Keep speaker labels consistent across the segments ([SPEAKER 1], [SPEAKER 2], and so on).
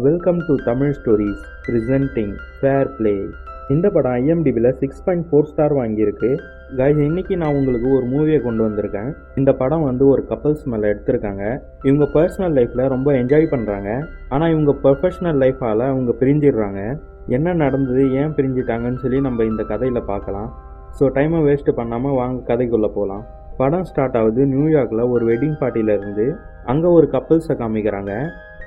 [SPEAKER 1] Welcome to Tamil stories presenting fair play இந்த படம் ஐஎம்டிபியில் சிக்ஸ் பாயிண்ட் ஃபோர் ஸ்டார் வாங்கியிருக்கு. கைஸ் இன்றைக்கி நான் உங்களுக்கு ஒரு மூவியை கொண்டு வந்திருக்கேன். இந்த படம் வந்து ஒரு கப்பல்ஸ் மேலே எடுத்திருக்காங்க. இவங்க பர்சனல் லைஃப்பில் ரொம்ப என்ஜாய் பண்ணுறாங்க ஆனால் இவங்க ப்ரொஃபஷனல் லைஃபால் அவங்க பிரிஞ்சிடுறாங்க. என்ன நடந்தது ஏன் பிரிஞ்சிட்டாங்கன்னு சொல்லி நம்ம இந்த கதையில் பார்க்கலாம். ஸோ டைமை வேஸ்ட்டு பண்ணாமல் வாங்க கதைக்குள்ளே போகலாம் படம் ஸ்டார்ட் ஆகுது நியூயார்க்கில் ஒரு வெட்டிங் பார்ட்டியில இருந்து. அங்கே ஒரு கப்பல்ஸை காமிக்கிறாங்க.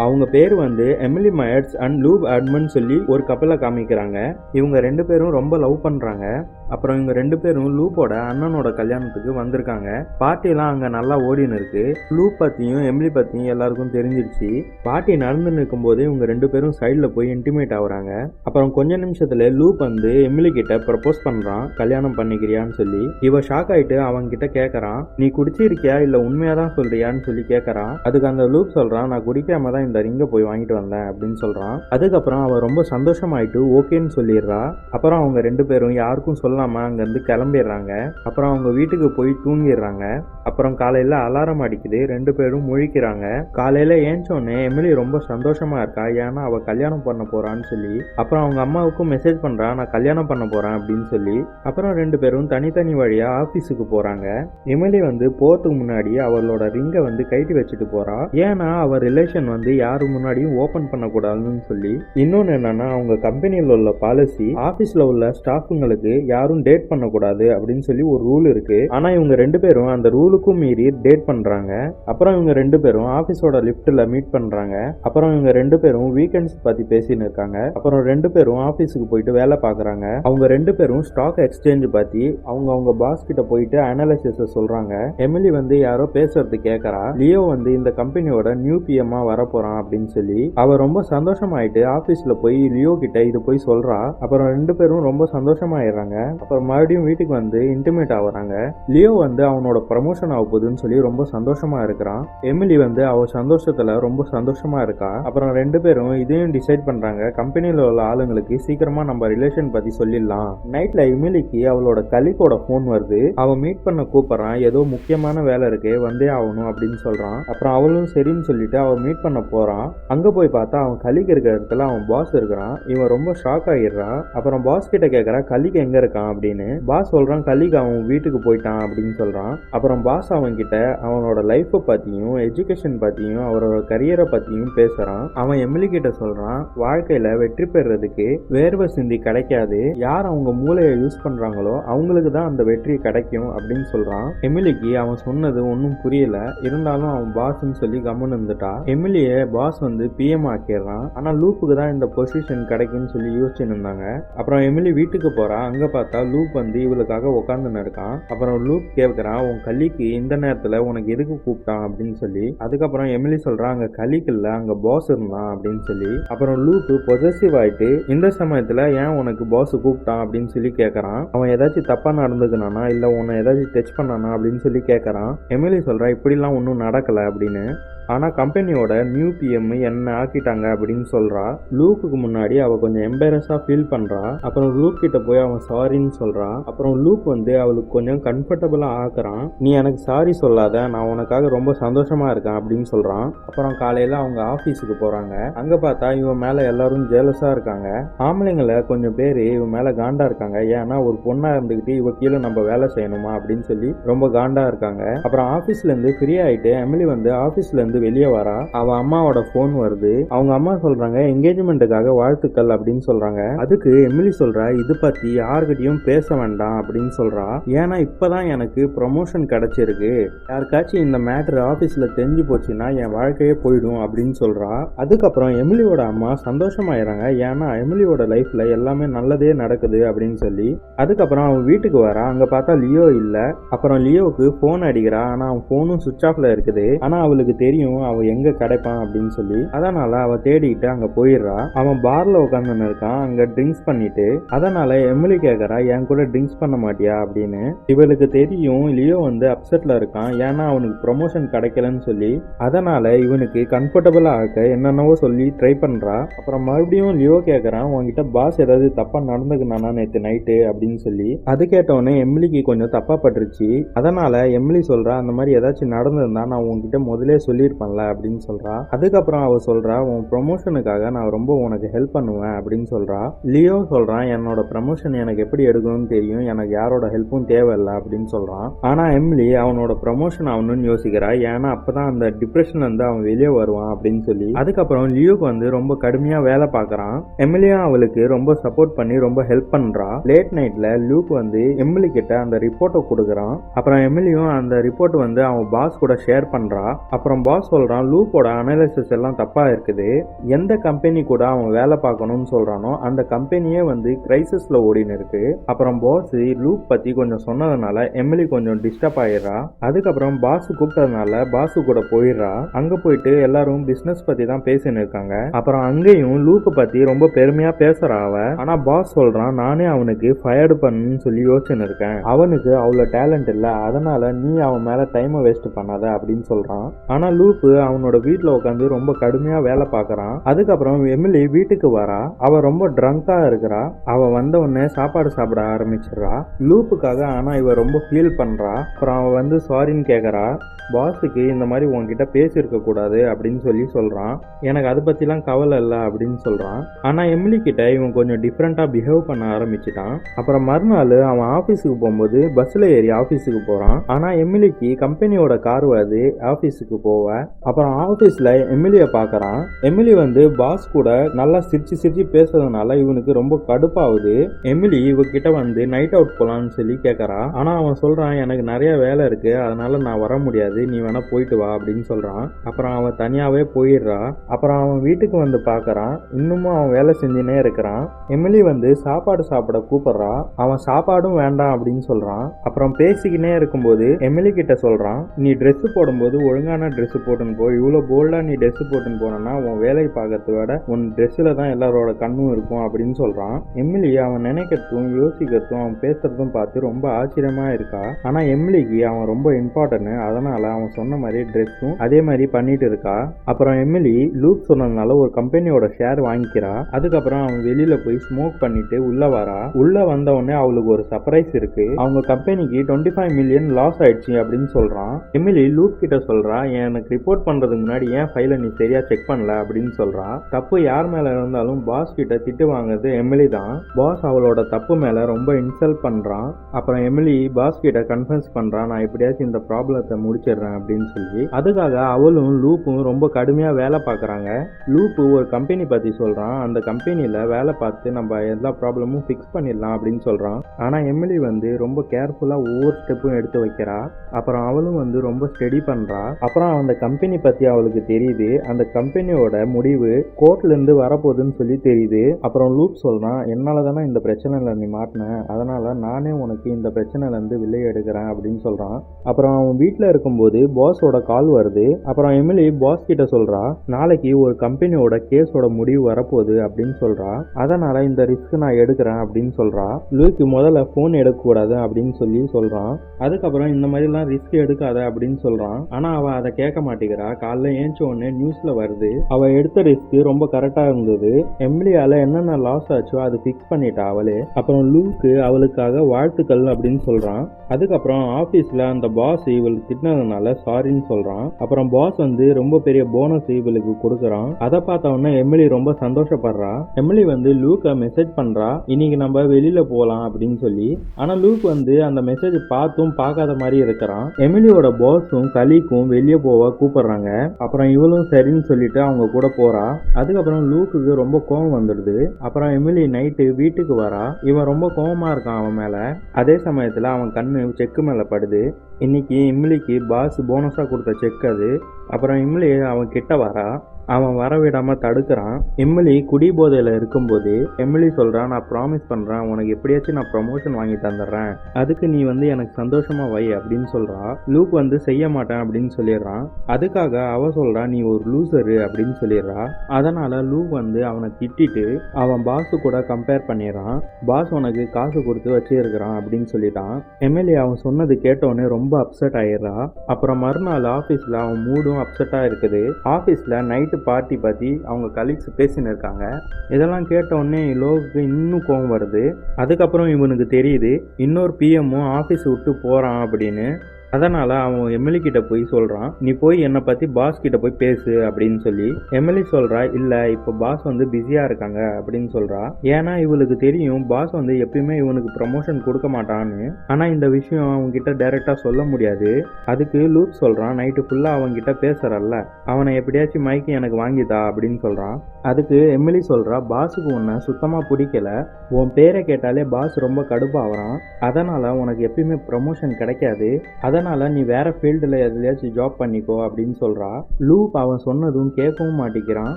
[SPEAKER 1] அவங்க பேர் வந்து எமிலி மயர்ஸ் அண்ட் லூப் அட்மன் சொல்லி ஒரு கப்பலை காமிக்கிறாங்க. இவங்க ரெண்டு பேரும் ரொம்ப லவ் பண்ணுறாங்க அப்புறம் இவங்க ரெண்டு பேரும் லூப்போட அண்ணனோட கல்யாணத்துக்கு வந்திருக்காங்க. பார்ட்டிலாம் அங்கே நல்லா ஓடின்னு இருக்கு. லூப் பற்றியும் எமிலி பற்றியும் எல்லாருக்கும் தெரிஞ்சிருச்சு. பார்ட்டி நடந்து நிற்கும்போது இவங்க ரெண்டு பேரும் சைடில் போய் இன்டிமேட் ஆகுறாங்க. அப்புறம் கொஞ்ச நிமிஷத்தில் லூப் வந்து எமிலி கிட்ட ப்ரப்போஸ் பண்ணுறான் கல்யாணம் பண்ணிக்கிறியான்னு சொல்லி. இவ ஷாக் ஆயிட்டு அவங்க கிட்ட கேட்கறான் நீ குடிச்சிருக்கியா? இல்லை உண்மையாக தான் சொல்றியான்னு சொல்லி கேட்கறான் அதுக்கு அந்த லூப் சொல்கிறான் நான் குடிக்காம தான் இந்த ரிங்கை போய் வாங்கிட்டு வந்தேன் அப்படின்னு சொல்கிறான் அதுக்கப்புறம் அவள் ரொம்ப சந்தோஷமாயிட்டு ஓகேன்னு சொல்லிடுறா. அப்புறம் அவங்க ரெண்டு பேரும் யாருக்கும் சொல்லாமல் அங்கேருந்து கிளம்பிடுறாங்க. அப்புறம் அவங்க வீட்டுக்கு போய் தூங்கிடுறாங்க. அப்புறம் காலையில் அலாரம் அடிக்குது. ரெண்டு பேரும் முழிக்கிறாங்க. காலையில் ஏஞ்சோடனே எமிலி ரொம்ப சந்தோஷமா இருக்கா? ஏன்னா அவள் கல்யாணம் பண்ண போகிறான்னு சொல்லி. அப்புறம் அவங்க அம்மாவுக்கும் மெசேஜ் பண்ணுறா நான் கல்யாணம் பண்ண போகிறேன் அப்படின்னு சொல்லி. அப்புறம் ரெண்டு பேரும் தனித்தனி வழியாக ஆஃபீஸுக்கு போகிறாங்க எமிலி வந்து போகிறதுக்கு முன்னாடி அவளோட ரிங்கை வந்து கைட்டி வச்சுட்டு போகிறா ஏன்னா அவள் ரிலேஷன் வந்து யாரு முன்னாடியும் ஓபன் பண்ணக்கூடாதுன்னு சொல்லி இன்னொன்று என்னன்னா அவங்க கம்பெனியில் உள்ள பாலிசி ஆஃபீஸில் உள்ள ஸ்டாஃபுங்களுக்கு யாரும் டேட் பண்ணக்கூடாது அப்படின்னு சொல்லி ஒரு ரூல் இருக்கு. ஆனா இவங்க ரெண்டு பேரும் அந்த ரூலுக்கும் மீறி டேட் பண்றாங்க. அப்புறம் இவங்க ரெண்டு பேரும் ஆஃபீஸோட லிஃப்ட்ல மீட் பண்றாங்க. அப்புறம் இவங்க ரெண்டு பேரும் வீக்கெண்ட்ஸ் பத்தி பேசின்னு இருக்காங்க. அப்புறம் ரெண்டு பேரும் ஆஃபீஸுக்கு போயிட்டு வேலை பார்க்குறாங்க. அவங்க ரெண்டு பேரும் ஸ்டாக் எக்ஸ்சேஞ்ச் பத்தி அவங்க அவங்க பாஸ் கிட்ட போயிட்டு அனாலிசிஸ் சொல்றாங்க. எமிலி வந்து யாரோ பேசுறது கேட்கறா லியோ வந்து இந்த கம்பெனியோட நியூ பிஎம்மா வரப்போறான் அப்படின்னு சொல்லி அவள் ரொம்ப சந்தோஷமாயிட்டு ஆபீஸ்ல போய் லியோ கிட்ட இது போய் சொல்றா. அப்புறம் ரெண்டு பேரும் ரொம்ப சந்தோஷமாயிடுறாங்க. அப்புறம் மறுபடியும் வீட்டுக்கு வந்து இன்டிமேட் ஆகுறாங்க. லியோ வந்து அவனோட ப்ரமோஷன் ஆக போகுதுன்னு சொல்லி ரொம்ப சந்தோஷமா இருக்கிறான். எமிலி வந்து அவ சந்தோஷத்துல ரொம்ப சந்தோஷமா இருக்கா. அப்புறம் ரெண்டு பேரும் இதையும் டிசைட் பண்றாங்க. கம்பெனியில் உள்ள ஆளுங்களுக்கு சீக்கிரமா நம்ம ரிலேஷன் பத்தி சொல்லிடலாம். நைட்ல எமிலிக்கு அவளோட கலிக்கோட ஃபோன் வருது. அவன் மீட் பண்ண கூப்பிடுறான். ஏதோ முக்கியமான வேலை இருக்கு வந்தே ஆகணும் அப்படின்னு சொல்றான். அப்புறம் அவளும் சரின்னு சொல்லிட்டு அவன் மீட் பண்ண போகிறான் அங்கே போய் பார்த்தா அவன் கலிக்கு இருக்கிற இடத்துல அவன் பாஸ் இருக்கிறான். இவன் ரொம்ப ஷாக் ஆகிடுறான் அப்புறம் பாஸ் கிட்ட கேட்குறான் கலிக்கு எங்கே இருக்கான்? அப்படின்னு. பாஸ் சொல்கிறான் கலிக்கு அவன் வீட்டுக்கு போயிட்டான் அப்படின்னு சொல்கிறான் அப்புறம் பாஸ் அவன் கிட்ட அவனோட லைஃப்பை பற்றியும் எஜுகேஷன் பற்றியும் அவரோட கரியரை பற்றியும் பேசுகிறான் அவன் எம்எல்ஏ கிட்ட சொல்கிறான் வாழ்க்கையில் வெற்றி பெறுறதுக்கு வேர்வை சிந்தி கிடைக்காது. யார் அவங்க மூளையை யூஸ் பண்ணுறாங்களோ அவங்களுக்கு தான் அந்த வெற்றி கிடைக்கும் அப்படின்னு சொல்கிறான் எமிலிக்கு அவன் சொன்னது ஒன்றும் புரியல. இருந்தாலும் அவன் பாஸ்ன்னு சொல்லி கம்முன்னு இருந்துட்டா எமிலியை பாஸ் வந்து பிஎம் ஆக்கிடுறான். ஆனால் லூப்புக்கு தான் இந்த பொசிஷன் கிடைக்கும்னு சொல்லி யோசிச்சுன்னு இருந்தாங்க அப்புறம் எமிலி வீட்டுக்கு போகிறான் அங்கே பார்த்தா லூப் வந்து இவளுக்காக உட்காந்துன்னு இருக்கான். அப்புறம் லூப் கேட்குறான் உன் கலிக்கு இந்த நேரத்தில் உனக்கு எதுக்கு கூப்பிட்டான்? அப்படின்னு சொல்லி. அதுக்கப்புறம் எமிலி சொல்கிறான் அங்கே கலிக்கு இல்லை அங்கே பாஸ் இருந்தான் அப்படின்னு சொல்லி. அப்புறம் லூப்பு பொசசிவ் ஆகிட்டு இந்த சமயத்தில் ஏன் உனக்கு பாஸ் கூப்பிட்டான்? அப்படின்னு சொல்லி கேட்குறான் அவன் ஏதாச்சும் தப்பாக நடந்துக்கணானா இல்லை உன்னை ஏதாச்சும் டச் பண்ணானா அப்படின்னு சொல்லி கேட்குறான் எமிலி சொல்கிறான் இப்படிலாம் ஒன்றும் நடக்கலை அப்படின்னு. ஆனால் கம்பெனியோட நியூ பிஎம் என்ன ஆக்கிட்டாங்க அப்படின்னு சொல்கிறா லூக்குக்கு முன்னாடி அவள் கொஞ்சம் எம்பரஸாக ஃபீல் பண்ணுறா அப்புறம் லூக் கிட்ட போய் அவன் சாரின்னு சொல்கிறா அப்புறம் லூக் வந்து அவளுக்கு கொஞ்சம் கம்ஃபர்டபுளாக ஆக்குறான். நீ எனக்கு சாரி சொல்லாத. நான் உனக்காக ரொம்ப சந்தோஷமாக இருக்கேன் அப்படின்னு சொல்கிறான் அப்புறம் காலையில் அவங்க ஆஃபீஸுக்கு போகிறாங்க அங்கே பார்த்தா இவன் மேலே எல்லாரும் ஜேலஸாக இருக்காங்க. ஆம்பளைங்களை கொஞ்சம் பேர் இவன் மேலே காண்டாக இருக்காங்க. ஏன்னா ஒரு பொண்ணாக இருந்துக்கிட்டு இவ கீழே நம்ம வேலை செய்யணுமா அப்படின்னு சொல்லி ரொம்ப காண்டாக இருக்காங்க. அப்புறம் ஆஃபீஸ்லேருந்து ஃப்ரீ ஆகிட்டு எமிலி வந்து ஆஃபீஸ்லேருந்து இருந்து வெளியே வரா. அவ அம்மாவோட ஃபோன் வருது. அவங்க அம்மா சொல்றாங்க என்கேஜ்மெண்ட்டுக்காக வாழ்த்துக்கள் அப்படின்னு சொல்றாங்க. அதுக்கு எமிலி சொல்றா இது பத்தி யாருக்கிட்டையும் பேச வேண்டாம் அப்படின்னு சொல்றா. ஏன்னா இப்பதான் எனக்கு ப்ரொமோஷன் கிடைச்சிருக்கு. யாருக்காச்சும் இந்த மேட்ரு ஆபீஸ்ல தெரிஞ்சு போச்சுன்னா என் வாழ்க்கையே போயிடும் அப்படின்னு சொல்றா. அதுக்கப்புறம் எமிலியோட அம்மா சந்தோஷமாயிறாங்க. ஏன்னா எமிலியோட லைஃப்ல எல்லாமே நல்லதே நடக்குது அப்படின்னு சொல்லி. அதுக்கப்புறம் அவன் வீட்டுக்கு வரா. அங்க பார்த்தா லியோ இல்ல. அப்புறம் லியோவுக்கு ஃபோன் அடிக்கிறா. ஆனா அவன் ஃபோனும் சுவிச் ஆஃப்ல இருக்குது. ஆனா அவளுக்கு தெரியும் தெரியும் அவன் எங்க கிடைப்பான் அப்படின்னு சொல்லி. அதனால அவ தேடிட்டு அங்க போயிடுறா. அவன் பார்ல உட்காந்துன்னு இருக்கான் அங்க ட்ரிங்க்ஸ் பண்ணிட்டு. அதனால எமிலி கேக்குறா என் கூட ட்ரிங்க்ஸ் பண்ண மாட்டியா? அப்படின்னு. இவளுக்கு தெரியும் லியோ வந்து அப்செட்ல இருக்கான். ஏன்னா அவனுக்கு ப்ரொமோஷன் கிடைக்கலன்னு சொல்லி. அதனால இவனுக்கு கம்ஃபர்டபுளா ஆக்க என்னென்னவோ சொல்லி ட்ரை பண்றா. அப்புறம் மறுபடியும் லியோ கேக்குறான் உன்கிட்ட பாஸ் ஏதாவது தப்பா நடந்துக்குனானா நேற்று நைட்டு அப்படின்னு சொல்லி. அது கேட்டவொடனே எம்லிக்கு கொஞ்சம் தப்பா பட்டுருச்சு. அதனால எம்லி சொல்றா அந்த மாதிரி ஏதாச்சும் நடந்திருந்தா நான் உன்கிட்ட முதலே சொல்லியிருப்பேன். பண்ணல அப்படின்னு சொல்றா. அதுக்கப்புறம் அவ சொல்றா உன் ப்ரொமோஷனுக்காக நான் ரொம்ப உனக்கு ஹெல்ப் பண்ணுவேன் அப்படின்னு சொல்றா. லியோ சொல்றான் என்னோட ப்ரமோஷன் எனக்கு எப்படி எடுக்கணும்னு தெரியும். எனக்கு யாரோட ஹெல்ப்பும் தேவையில்லை அப்படின்னு சொல்றான் ஆனா எம்லி அவனோட ப்ரமோஷன் ஆகணும்னு யோசிக்கிறா. ஏன்னா அப்பதான் அந்த டிப்ரெஷன் வந்து அவன் வெளியே வருவான் அப்படின்னு சொல்லி. அதுக்கப்புறம் லியோக்கு வந்து ரொம்ப கடுமையா வேலை பார்க்கறான். எம்லியும் அவளுக்கு ரொம்ப சப்போர்ட் பண்ணி ரொம்ப ஹெல்ப் பண்றா. லேட் நைட்ல லூக் வந்து எம்லி கிட்ட அந்த ரிப்போர்ட்டை கொடுக்குறான். அப்புறம் எம்லியும் அந்த ரிப்போர்ட் வந்து அவன் பாஸ் கூட ஷேர் பண்றா. அப்புறம் பாஸ் சொல்கிறான் லூக்கோட அனாலிசிஸ் எல்லாம் தப்பாக இருக்குது. எந்த கம்பெனி கூட அவன் வேலை பார்க்கணும்னு சொல்கிறானோ அந்த கம்பெனியே வந்து கிரைசிஸில் ஓடின்னு இருக்கு. அப்புறம் பாஸ் லூப் பற்றி கொஞ்சம் சொன்னதுனால எம்எல்ஏ கொஞ்சம் டிஸ்டர்ப் ஆயிடுறா. அதுக்கப்புறம் பாஸ் கூப்பிட்டதுனால பாஸ் கூட போயிடுறா. அங்கே போயிட்டு எல்லாரும் பிஸ்னஸ் பற்றி தான் பேசின்னு இருக்காங்க. அப்புறம் அங்கேயும் லூப்பு பற்றி ரொம்ப பெருமையாக பேசுகிறா அவ. ஆனால் பாஸ் சொல்கிறான் நானே அவனுக்கு ஃபயர்டு பண்ணுன்னு சொல்லி யோசிச்சுன்னு இருக்கேன். அவனுக்கு அவ்வளோ டேலண்ட் இல்லை. அதனால நீ அவன் மேலே டைமை வேஸ்ட் பண்ணாத அப்படின்னு சொல்கிறான் ஆனால் லூப் லூப்பு அவனோட வீட்டில் உட்காந்து ரொம்ப கடுமையாக வேலை பார்க்கறான் அதுக்கப்புறம் எமிலி வீட்டுக்கு வரா. அவள் ரொம்ப ட்ரங்காக இருக்கிறா. அவள் வந்த உடனே சாப்பாடு சாப்பிட ஆரம்பிச்சிடுறா. லூப்புக்காக ஆனால் இவ ரொம்ப ஃபீல் பண்ணுறா அப்புறம் அவள் வந்து சாரின்னு கேட்குறா பாஸுக்கு இந்த மாதிரி உன்கிட்ட பேசியிருக்க கூடாது அப்படின்னு சொல்லி சொல்கிறான் எனக்கு அதை பற்றிலாம் கவலை இல்லை அப்படின்னு சொல்கிறான் ஆனால் எமிலி கிட்ட இவன் கொஞ்சம் டிஃப்ரெண்ட்டாக பிஹேவ் பண்ண ஆரம்பிச்சிட்டான். அப்புறம் மறுநாள் அவன் ஆஃபீஸுக்கு போகும்போது பஸ்ஸில் ஏறி ஆஃபீஸுக்கு போகிறான் ஆனால் எமிலிக்கு கம்பெனியோட கார் வருது ஆஃபீஸுக்கு போவ. அப்புறம் ஆஃபீஸில் எம்எல்ஏ பார்க்குறான் எமிலி வந்து பாஸ் கூட நல்லா சிரிச்சு சிரிச்சு பேசுறதுனால இவனுக்கு ரொம்ப கடுப்பாகுது. எமிலி இவகிட்ட வந்து நைட் அவுட் போகலான்னு சொல்லி கேட்குறான் ஆனால் அவன் சொல்கிறான் எனக்கு நிறைய வேலை இருக்குது அதனால நான் வர முடியாது. நீ வேணா போயிட்டு வா அப்படின்னு சொல்கிறான் அப்புறம் அவன் தனியாகவே போயிடுறா அப்புறம் அவன் வீட்டுக்கு வந்து பார்க்குறான் இன்னமும் அவன் வேலை செஞ்சுனே இருக்கிறான். எமிலி வந்து சாப்பாடு சாப்பிட கூப்பிடுறா அவன் சாப்பாடும் வேண்டாம் அப்படின்னு சொல்கிறான் அப்புறம் பேசிக்கினே இருக்கும்போது எமிலி கிட்ட சொல்கிறான் நீ ட்ரெஸ்ஸு போடும்போது ஒழுங்கான ட்ரெஸ்ஸு போட்டுன்னு போ இவ்வளோ போல்டா நீ ட்ரெஸ் போட்டுன்னு போனேன்னா உன் வேலை பார்க்கறத விட உன் ட்ரெஸ்ஸில் தான் எல்லாரோட கண்ணும் இருக்கும் அப்படின்னு சொல்கிறான் எமிலி அவன் நினைக்கிறதும் யோசிக்கிறதும் அவன் பேசுகிறதும் பார்த்து ரொம்ப ஆச்சரியமாக இருக்கா? ஆனால் எமிலிக்கு அவன் ரொம்ப இம்பார்ட்டன்ட் அதனால் அவன் சொன்ன மாதிரி ட்ரெஸ்ஸும் அதே மாதிரி பண்ணிட்டு இருக்கா. அப்புறம் எமிலி லூக் சொன்னதுனால ஒரு கம்பெனியோட ஷேர் வாங்கிக்கிறா. அதுக்கப்புறம் அவன் வெளியில் போய் ஸ்மோக் பண்ணிட்டு உள்ளே வரா. உள்ளே வந்த உடனே அவளுக்கு ஒரு சர்ப்ரைஸ் இருக்கு. அவங்க கம்பெனிக்கு டுவெண்ட்டி ஃபைவ் மில்லியன் லாஸ் ஆயிடுச்சு அப்படின்னு சொல்கிறான் எமிலி லூக் கிட்ட சொல்கிறா எனக்கு ரிப்போர்ட் பண்ணுறதுக்கு முன்னாடி ஏன் ஃபைலை நீ சரியா செக் பண்ணல? அப்படின்னு சொல்கிறான் தப்பு யார் மேலே இருந்தாலும் பாஸ் கிட்ட திட்டு வாங்குறது எமிலி தான். பாஸ் அவளோட தப்பு மேலே ரொம்ப இன்சல்ட் பண்ணுறான் அப்புறம் எமிலி பாஸ் கிட்ட கன்ஃபர்ஸ் பண்ணுறான் நான் எப்படியாச்சும் இந்த ப்ராப்ளத்தை முடிச்சிடுறேன் அப்படின்னு சொல்லி. அதுக்காக அவளும் லூப்பும் ரொம்ப கடுமையாக வேலை பார்க்குறாங்க. லூப்பு ஒரு கம்பெனி பற்றி சொல்கிறான் அந்த கம்பெனியில் வேலை பார்த்து நம்ம எல்லா ப்ராப்ளமும் ஃபிக்ஸ் பண்ணிடலாம் அப்படின்னு சொல்கிறான் ஆனால் எமிலி வந்து ரொம்ப கேர்ஃபுல்லாக ஒவ்வொரு ஸ்டெப்பும் எடுத்து வைக்கிறா. அப்புறம் அவளும் வந்து ரொம்ப ஸ்டெடி பண்ணுறா அப்புறம் அந்த கம்பெனி பத்தி அவளுக்கு தெரியுது. அந்த கம்பெனியோட முடிவு கோர்ட்ல இருந்து வரப்போகுதுன்னு சொல்லி தெரியுது. அப்புறம் லூப் சொல்றான் என்னால் தானே இந்த பிரச்சனையில் நீ மாட்டினேன் அதனால நானே உனக்கு இந்த பிரச்சனையிலேருந்து இருந்து எடுக்கிறேன் அப்படின்னு சொல்றான். அப்புறம் அவன் வீட்டில் இருக்கும்போது பாஸோட கால் வருது. அப்புறம் எமிலி பாஸ் கிட்ட சொல்றா நாளைக்கு ஒரு கம்பெனியோட கேஸோட முடிவு வரப்போகுது அப்படின்னு சொல்கிறா அதனால இந்த ரிஸ்க் நான் எடுக்கிறேன் அப்படின்னு சொல்றா. லூக்கு முதல்ல ஃபோன் எடுக்கக்கூடாது அப்படின்னு சொல்லி சொல்றான். அதுக்கப்புறம் இந்த மாதிரிலாம் ரிஸ்க் எடுக்காத அப்படின்னு சொல்றான். ஆனா அவள் அதை கேட்க மாட்டேங்கிறா காலைல ஏஞ்ச உடனே நியூஸ்ல வருது அவ எடுத்த ரிஸ்க் ரொம்ப கரெக்டா இருந்தது. எம்லியால என்னென்ன லாஸ் ஆச்சோ அது ஃபிக்ஸ் பண்ணிட்டா அவளே. அப்புறம் லூக்கு அவளுக்காக வாழ்த்துக்கள் அப்படின்னு சொல்றான். அதுக்கப்புறம் ஆபீஸ்ல அந்த பாஸ் இவளுக்கு திட்டினதுனால சாரின்னு சொல்றான். அப்புறம் பாஸ் வந்து ரொம்ப பெரிய போனஸ் இவளுக்கு கொடுக்குறான். அதை பார்த்த உடனே எமிலி ரொம்ப சந்தோஷப்படுறா. எமிலி வந்து லூக்கை மெசேஜ் பண்றா. இன்னைக்கு நம்ம வெளியில போலாம் அப்படின்னு சொல்லி. ஆனா லூக் வந்து அந்த மெசேஜ் பார்த்தும் பார்க்காத மாதிரி இருக்கிறான். எமிலியோட பாஸும் கலிக்கும் வெளியே போக கூப்பிடுறாங்க. அப்புறம் இவளும் சரின்னு சொல்லிட்டு அவங்க கூட போறா. அதுக்கப்புறம் லூக்குக்கு ரொம்ப கோவம் வந்துடுது. அப்புறம் எமிலி நைட்டு வீட்டுக்கு வரா. இவன் ரொம்ப கோவமா இருக்கான் அவன் மேல. அதே சமயத்துல அவன் கண்ணு செக்கு மேல படுது. இன்னைக்கு இம்லிக்கு பாஸ் போனஸா கொடுத்த செக் அது. அப்புறம் இம்லி அவன் கிட்ட வரா. அவன் வர விடாமல் தடுக்கிறான். எம்எல்ஏ குடி போதையில் இருக்கும்போது எம்எல்ஏ சொல்கிறான் நான் ப்ராமிஸ் பண்ணுறேன் உனக்கு எப்படியாச்சும் நான் ப்ரமோஷன் வாங்கி தந்துடுறேன். அதுக்கு நீ வந்து எனக்கு சந்தோஷமாக வை அப்படின்னு சொல்கிறான் லூக் வந்து செய்ய மாட்டேன் அப்படின்னு சொல்லிடுறான். அதுக்காக அவ சொல்கிறா நீ ஒரு லூசரு அப்படின்னு சொல்லிடுறா. அதனால் லூக் வந்து அவனை திட்டிட்டு அவன் பாஸ் கூட கம்பேர் பண்ணிடுறான். பாஸ் உனக்கு காசு கொடுத்து வச்சிருக்கிறான் அப்படின்னு சொல்லிட்டான். எம்எல்ஏ அவன் சொன்னது கேட்டோடனே ரொம்ப அப்செட் ஆயிடுறா. அப்புறம் மறுநாள் ஆஃபீஸில் அவன் மூடும் அப்செட்டாக இருக்குது. ஆஃபீஸில் நைட்டு பார்ட்டி பற்றி அவங்க கலீக்ஸ் பேசின்னு இருக்காங்க. இதெல்லாம் கேட்ட உடனே லோவுக்கு இன்னும் கோவம் வருது. அதுக்கப்புறம் இவனுக்கு தெரியுது இன்னொரு பிஎம்மும் ஆஃபீஸ் விட்டு போகிறான் அப்படின்னு. அதனால அவன் எம்எல்ஏ கிட்ட போய் சொல்றான் நீ போய் என்னை பத்தி பாஸ் கிட்ட போய் பேசு அப்படின்னு சொல்லி. எம்எல்ஏ சொல்றா இல்ல இப்போ பாஸ் வந்து பிஸியா இருக்காங்க அப்படின்னு சொல்றா. ஏன்னா இவளுக்கு தெரியும் பாஸ் வந்து எப்பயுமே இவனுக்கு ப்ரமோஷன் கொடுக்க மாட்டான்னு. ஆனா இந்த விஷயம் அவங்க கிட்ட டைரக்டா சொல்ல முடியாது. அதுக்கு லூப் சொல்றான் நைட்டு ஃபுல்லா அவங்க கிட்ட பேசுறல்ல. அவனை எப்படியாச்சும் மைக்கு எனக்கு வாங்கிதா அப்படின்னு சொல்றான். அதுக்கு எம்எல்ஏ சொல்றா பாஸுக்கு உன்னை சுத்தமா பிடிக்கல. உன் பேரை கேட்டாலே பாஸ் ரொம்ப கடுப்பாகிறான் அதனால உனக்கு எப்பயுமே ப்ரமோஷன் கிடைக்காது. அதனால நீ வேற ஃபீல்டில் எதுலையாச்சும் ஜாப் பண்ணிக்கோ அப்படின்னு சொல்றா. லூப் அவன் சொன்னதும் கேட்கவும் மாட்டேங்கிறான்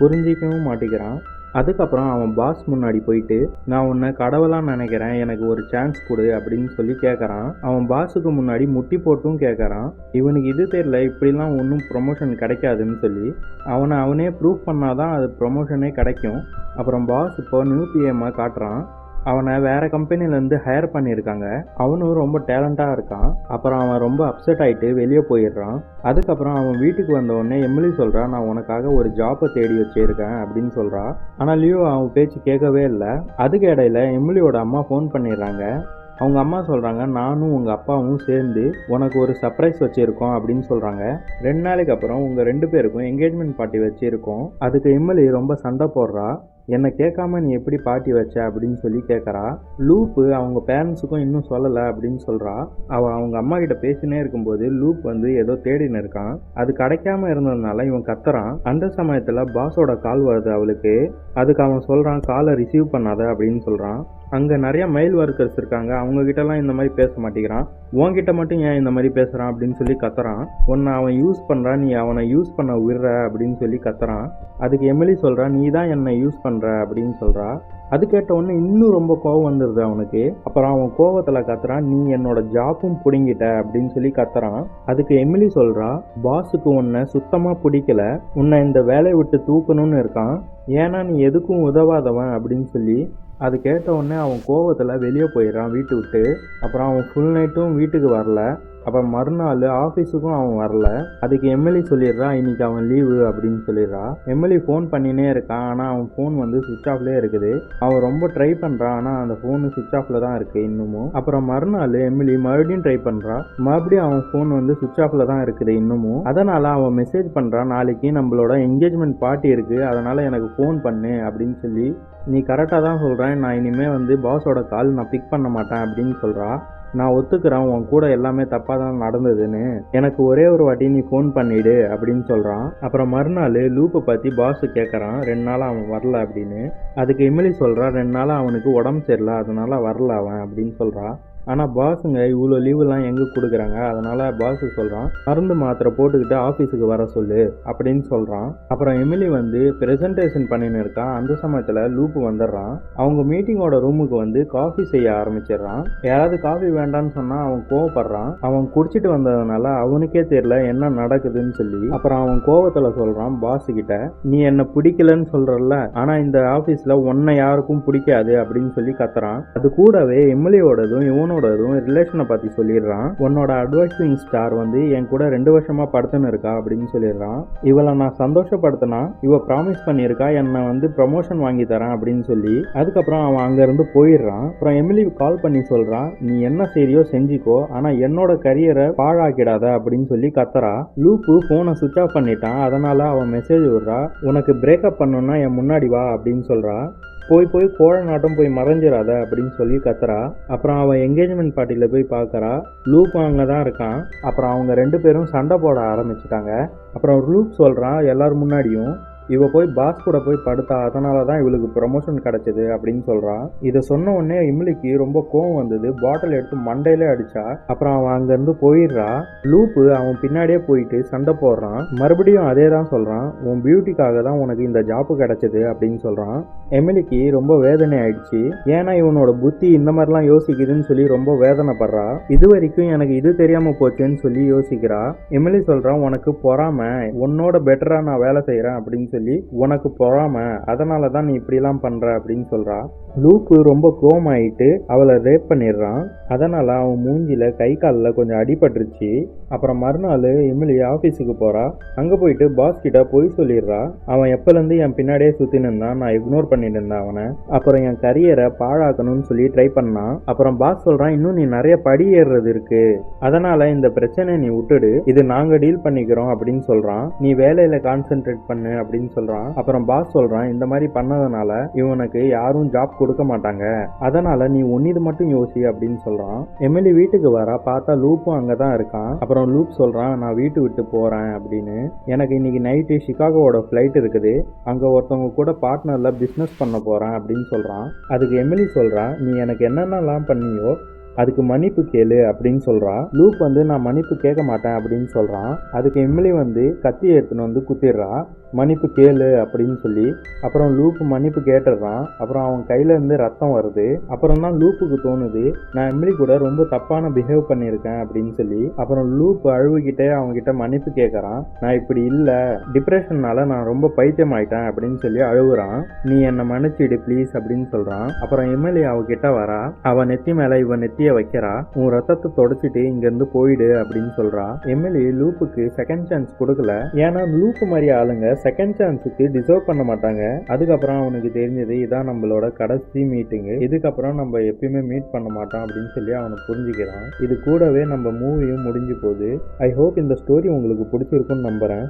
[SPEAKER 1] புரிஞ்சிக்கவும் மாட்டேங்கிறான் அதுக்கப்புறம் அவன் பாஸ் முன்னாடி போயிட்டு நான் உன்னை கடவுளாக நினைக்கிறேன் எனக்கு ஒரு சான்ஸ் கொடு அப்படின்னு சொல்லி கேட்குறான் அவன் பாஸுக்கு முன்னாடி முட்டி போட்டும் கேட்குறான் இவனுக்கு இது தெரியல இப்படிலாம் ஒன்றும் ப்ரொமோஷன் கிடைக்காதுன்னு சொல்லி. அவனை அவனே ப்ரூவ் பண்ணாதான் அது ப்ரொமோஷனே கிடைக்கும். அப்புறம் பாஸ் இப்போ நியூ பிஎம்மாக காட்டுறான். அவனை வேற கம்பெனிலேருந்து ஹையர் பண்ணியிருக்காங்க. அவனும் ரொம்ப டேலண்டாக இருக்கான். அப்புறம் அவன் ரொம்ப அப்செட் ஆகிட்டு வெளியே போயிடுறான். அதுக்கப்புறம் அவன் வீட்டுக்கு வந்த உடனே எம்எல்ஏ சொல்கிறான் நான் உனக்காக ஒரு ஜாப்பை தேடி வச்சிருக்கேன் அப்படின்னு சொல்கிறான் ஆனால் லியோ அவன் பேச்சு கேட்கவே இல்லை. அதுக்கு இடையில எம்எல்ஏவோட அம்மா ஃபோன் பண்ணிடுறாங்க. அவங்க அம்மா சொல்கிறாங்க நானும் உங்கள் அப்பாவும் சேர்ந்து உனக்கு ஒரு சர்ப்ரைஸ் வச்சுருக்கோம் அப்படின்னு சொல்கிறாங்க ரெண்டு நாளைக்கு அப்புறம் உங்கள் ரெண்டு பேருக்கும் என்கேஜ்மெண்ட் பார்ட்டி வச்சுருக்கோம். அதுக்கு எம்எல்ஏ ரொம்ப சண்டை போடுறா. என்னை கேட்காம நீ எப்படி பாட்டி வச்ச அப்படின்னு சொல்லி கேட்குறா. லூப்பு அவங்க பேரண்ட்ஸுக்கும் இன்னும் சொல்லலை அப்படின்னு சொல்கிறா அவள் அவங்க அம்மா கிட்ட பேசினே இருக்கும்போது லூப் வந்து ஏதோ தேடின்னு இருக்கான். அது கிடைக்காம இருந்ததுனால இவன் கத்துறான். அந்த சமயத்தில் பாஸோட கால் வருது அவளுக்கு. அதுக்கு அவன் சொல்கிறான் காலை ரிசீவ் பண்ணாத அப்படின்னு சொல்கிறான் அங்கே நிறைய மெயில் ஒர்க்கர்ஸ் இருக்காங்க. அவங்க கிட்டலாம் இந்த மாதிரி பேச மாட்டேங்கிறான். உன்கிட்ட மட்டும் ஏன் இந்த மாதிரி பேசுகிறான் அப்படின்னு சொல்லி கத்துறான். உன்னை அவன் யூஸ் பண்ணுறான் நீ அவனை யூஸ் பண்ண விடுற அப்படின்னு சொல்லி கத்துறான். அதுக்கு எமிலி சொல்கிறான் நீ தான் என்னை யூஸ் பண்ணுற அப்படின்னு சொல்கிறா அது கேட்ட உடனே இன்னும் ரொம்ப கோவம் வந்துடுது அவனுக்கு. அப்புறம் அவன் கோவத்தில் கத்துறான் நீ என்னோட ஜாப்பும் பிடுங்கிட்ட அப்படின்னு சொல்லி கத்துறான். அதுக்கு எமிலி சொல்கிறா பாஸுக்கு உன்னை சுத்தமாக பிடிக்கல. உன்னை இந்த வேலையை விட்டு தூக்கணும்னு இருக்கான். ஏன்னா நீ எதுக்கும் உதவாதவன் அப்படின்னு சொல்லி அது கேட்ட உடனே அவன் கோவத்தில் வெளியே போயிடுறான் வீட்டு விட்டு. அப்புறம் அவன் ஃபுல் நைட்டும் வீட்டுக்கு வரல. அப்புறம் மறுநாள் ஆஃபீஸுக்கும் அவன் வரல. அதுக்கு எம்எல்ஏ சொல்லிடுறா இன்னைக்கு அவன் லீவு அப்படின்னு சொல்லிடுறா. எம்எல்ஏ ஃபோன் பண்ணினே இருக்கான். ஆனால் அவன் ஃபோன் வந்து சுவிச் ஆஃப்லேயே இருக்குது. அவன் ரொம்ப ட்ரை பண்ணுறான் ஆனால் அந்த ஃபோனு சுவிச் ஆஃபில் தான் இருக்குது இன்னமும். அப்புறம் மறுநாள் எம்எல்ஏ மறுபடியும் ட்ரை பண்ணுறான் மறுபடியும் அவன் ஃபோன் வந்து சுவிச் ஆஃபில் தான் இருக்குது இன்னமும். அதனால் அவன் மெசேஜ் பண்ணுறான் நாளைக்கு நம்மளோட என்கேஜ்மெண்ட் பார்ட்டி இருக்குது அதனால் எனக்கு ஃபோன் பண்ணு அப்படின்னு சொல்லி நீ கரெக்டாக தான் சொல்கிறேன் நான் இனிமேல் வந்து பாஸோட கால் நான் பிக் பண்ண மாட்டேன் அப்படின்னு சொல்கிறா நான் ஒத்துக்கிறேன் உன் கூட எல்லாமே தப்பாக தான் நடந்ததுன்னு. எனக்கு ஒரே ஒரு வாட்டி நீ ஃபோன் பண்ணிடு அப்படின்னு சொல்கிறான் அப்புறம் மறுநாள் லூப்பை பற்றி பாஸ் கேட்குறான் ரெண்டு நாள் அவன் வரல அப்படின்னு. அதுக்கு இமிலி சொல்கிறான் ரெண்டு நாள் அவனுக்கு உடம்பு சரியில்லை அதனால வரல அவன் அப்படின்னு சொல்கிறான் ஆனால் பாஸுங்க இவ்வளோ லீவுலாம் எங்கே கொடுக்குறாங்க? அதனால் பாஸு சொல்கிறான் மருந்து மாத்திரை போட்டுக்கிட்டு ஆஃபீஸுக்கு வர சொல்லு அப்படின்னு சொல்கிறான் அப்புறம் எமிலி வந்து ப்ரெசன்டேஷன் பண்ணின்னு இருக்கான். அந்த சமயத்தில் லூப்பு வந்துடுறான். அவங்க மீட்டிங்கோட ரூமுக்கு வந்து காஃபி செய்ய ஆரம்பிச்சிடுறான். யாராவது காஃபி வேண்டான்னு சொன்னால் அவன் கோவப்படுறான். அவன் குடிச்சிட்டு வந்ததுனால அவனுக்கே தெரியல என்ன நடக்குதுன்னு சொல்லி அப்புறம் அவன் கோவத்தில் சொல்கிறான் பாஸ் கிட்ட நீ என்னை பிடிக்கலன்னு சொல்கிறல்ல ஆனால் இந்த ஆஃபீஸில் உன்னை யாருக்கும் பிடிக்காது அப்படின்னு சொல்லி கத்துறான். அது கூடவே எம்எல்ஏவோடதும் இவனும் இவனோடதும் ரிலேஷனை பற்றி சொல்லிடுறான். உன்னோட அட்வைசிங் ஸ்டார் வந்து என் கூட ரெண்டு வருஷமாக படுத்துன்னு இருக்கா அப்படின்னு சொல்லிடுறான். இவளை நான் சந்தோஷப்படுத்தினா இவ ப்ராமிஸ் பண்ணியிருக்கா என்னை வந்து ப்ரமோஷன் வாங்கி தரேன் அப்படின்னு சொல்லி அதுக்கப்புறம் அவன் அங்கேருந்து போயிடுறான். அப்புறம் எமிலி கால் பண்ணி சொல்கிறான் நீ என்ன செய்றியோ செஞ்சுக்கோ ஆனால் என்னோட கரியரை பாழாக்கிடாத அப்படின்னு சொல்லி கத்துறா. லூப்பு ஃபோனை சுவிச் ஆஃப் பண்ணிட்டான். அதனால் அவன் மெசேஜ் விடுறா. உனக்கு பிரேக்கப் பண்ணணும்னா என் முன்னாடி வா அப்படின்னு சொல்கிறா போய் போய் கோழ நாட்டம் போய் மறைஞ்சிடாத அப்படின்னு சொல்லி கத்துறா. அப்புறம் அவன் என்கேஜ்மெண்ட் பார்ட்டியில் போய் பார்க்கறா லூப் அங்கே தான் இருக்கான். அப்புறம் அவங்க ரெண்டு பேரும் சண்டை போட ஆரம்பிச்சிட்டாங்க. அப்புறம் லூப் சொல்கிறான் எல்லார் முன்னாடியும் இவ போய் பாஸ் கூட போய் படுத்தா அதனால தான் இவளுக்கு ப்ரமோஷன் கிடைச்சது அப்படின்னு சொல்கிறான் இதை சொன்ன உடனே இம்லிக்கு ரொம்ப கோவம் வந்தது. பாட்டில் எடுத்து மண்டையிலே அடிச்சா அப்புறம் அவன் அங்கேருந்து போயிடுறா. லூப்பு அவன் பின்னாடியே போயிட்டு சண்டை போடுறான். மறுபடியும் அதே தான் சொல்கிறான் உன் பியூட்டிக்காக தான் உனக்கு இந்த ஜாப்பு கிடைச்சது அப்படின்னு சொல்கிறான் எமிலிக்கு ரொம்ப வேதனை ஆயிடுச்சு. ஏன்னா இவனோட புத்தி இந்த மாதிரிலாம் யோசிக்குதுன்னு சொல்லி ரொம்ப வேதனைப்படுறா. இது வரைக்கும் எனக்கு இது தெரியாமல் போச்சுன்னு சொல்லி யோசிக்கிறா. எமிலி சொல்கிறான் உனக்கு பொறாம. உன்னோட பெட்டராக நான் வேலை செய்கிறேன் அப்படின்னு சொல்லி உனக்கு பொறாம அதனால தான் நீ இப்படிலாம் பண்ற அப்படின்னு சொல்றா. லூக்கு ரொம்ப கோமாயிட்டு அவளை ரேப் பண்ணிடுறான். அதனால் அவன் மூஞ்சியில் கை காலில் கொஞ்சம் அடிபட்டுருச்சு. அப்புறம் மறுநாள் எமிலி ஆஃபீஸுக்கு போகிறா அங்கே போயிட்டு பாஸ் கிட்ட போய் சொல்லிடுறா. அவன் எப்போலேருந்து என் பின்னாடியே சுற்றின்னு இருந்தான் நான் இக்னோர் பண்ணிட்டு இருந்தேன் அவனை. அப்புறம் என் கரியரை பாழாக்கணும்னு சொல்லி ட்ரை பண்ணான். அப்புறம் பாஸ் சொல்கிறான் இன்னும் நீ நிறைய படி ஏறுறது இருக்கு. அதனால் இந்த பிரச்சனை நீ விட்டுடு. இது நாங்கள் டீல் பண்ணிக்கிறோம் அப்படின்னு சொல்கிறான் நீ வேலையில் கான்சென்ட்ரேட் பண்ணு அப்படின்னு சொல்கிறான் அப்புறம் பாஸ் சொல்கிறான் இந்த மாதிரி பண்ணதுனால இவனுக்கு யாரும் ஜாப் கொடுக்க மாட்டாங்க. அதனால நீ ஒன்னிது மட்டும் யோசி அப்படின்னு சொல்றான். எம்எல்ஏ வீட்டுக்கு வரா பார்த்தா லூப்பும் அங்கதான் இருக்கான். அப்புறம் லூப் சொல்றான் நான் வீட்டு விட்டு போறேன் அப்படின்னு. எனக்கு இன்னைக்கு நைட்டு சிகாகோவோட ஃப்ளைட் இருக்குது. அங்க ஒருத்தவங்க கூட பார்ட்னர்ல பிசினஸ் பண்ண போறேன் அப்படின்னு சொல்றான். அதுக்கு எமிலி சொல்றா நீ எனக்கு என்னென்னலாம் பண்ணியோ அதுக்கு மன்னிப்பு கேளு அப்படின்னு சொல்கிறான் லூப் வந்து நான் மன்னிப்பு கேட்க மாட்டேன் அப்படின்னு சொல்கிறான் அதுக்கு எம்எல்ஏ வந்து கத்தி எடுத்துன்னு வந்து குத்திடுறா. மன்னிப்பு கேளு அப்படின்னு சொல்லி அப்புறம் லூப் மன்னிப்பு கேட்டுடுறான். அப்புறம் அவன் கையில இருந்து ரத்தம் வருது. அப்புறம் தான் லூப்புக்கு தோணுது நான் எம்எல்ஏ கூட ரொம்ப தப்பான பிஹேவ் பண்ணியிருக்கேன் அப்படின்னு சொல்லி அப்புறம் லூப் அழுவுகிட்டே அவங்ககிட்ட மன்னிப்பு கேட்குறான் நான் இப்படி இல்லை டிப்ரெஷன்னால நான் ரொம்ப பைத்தியம் ஆயிட்டேன் அப்படின்னு சொல்லி அழுகுறான். நீ என்னை மன்னிச்சிடு ப்ளீஸ் அப்படின்னு சொல்றான். அப்புறம் எம்எல்ஏ அவகிட்ட வரா அவன் நெத்தி மேலே இவன் நெத்திய வைக்கிறா. உன் ரத்தத்தை தொடச்சிட்டு இங்கேருந்து போயிடு அப்படின்னு சொல்றா. எம்எல்ஏ லூப்புக்கு செகண்ட் சான்ஸ் கொடுக்கல. ஏன்னா லூப்பு மாதிரி ஆளுங்க செகண்ட் சான்ஸுக்கு டிசர்வ் பண்ண மாட்டாங்க. அதுக்கப்புறம் அவனுக்கு தெரிஞ்சது இதான் நம்மளோட கடைசி மீட்டிங்கு இதுக்கப்புறம் நம்ம எப்பயுமே மீட் பண்ண மாட்டோம் அப்படின்னு சொல்லி அவனை புரிஞ்சுக்கிறான். இது கூடவே நம்ம மூவியும் முடிஞ்சு போகுது. ஐ ஹோப் இந்த ஸ்டோரி உங்களுக்கு பிடிச்சிருக்குன்னு நம்புகிறேன்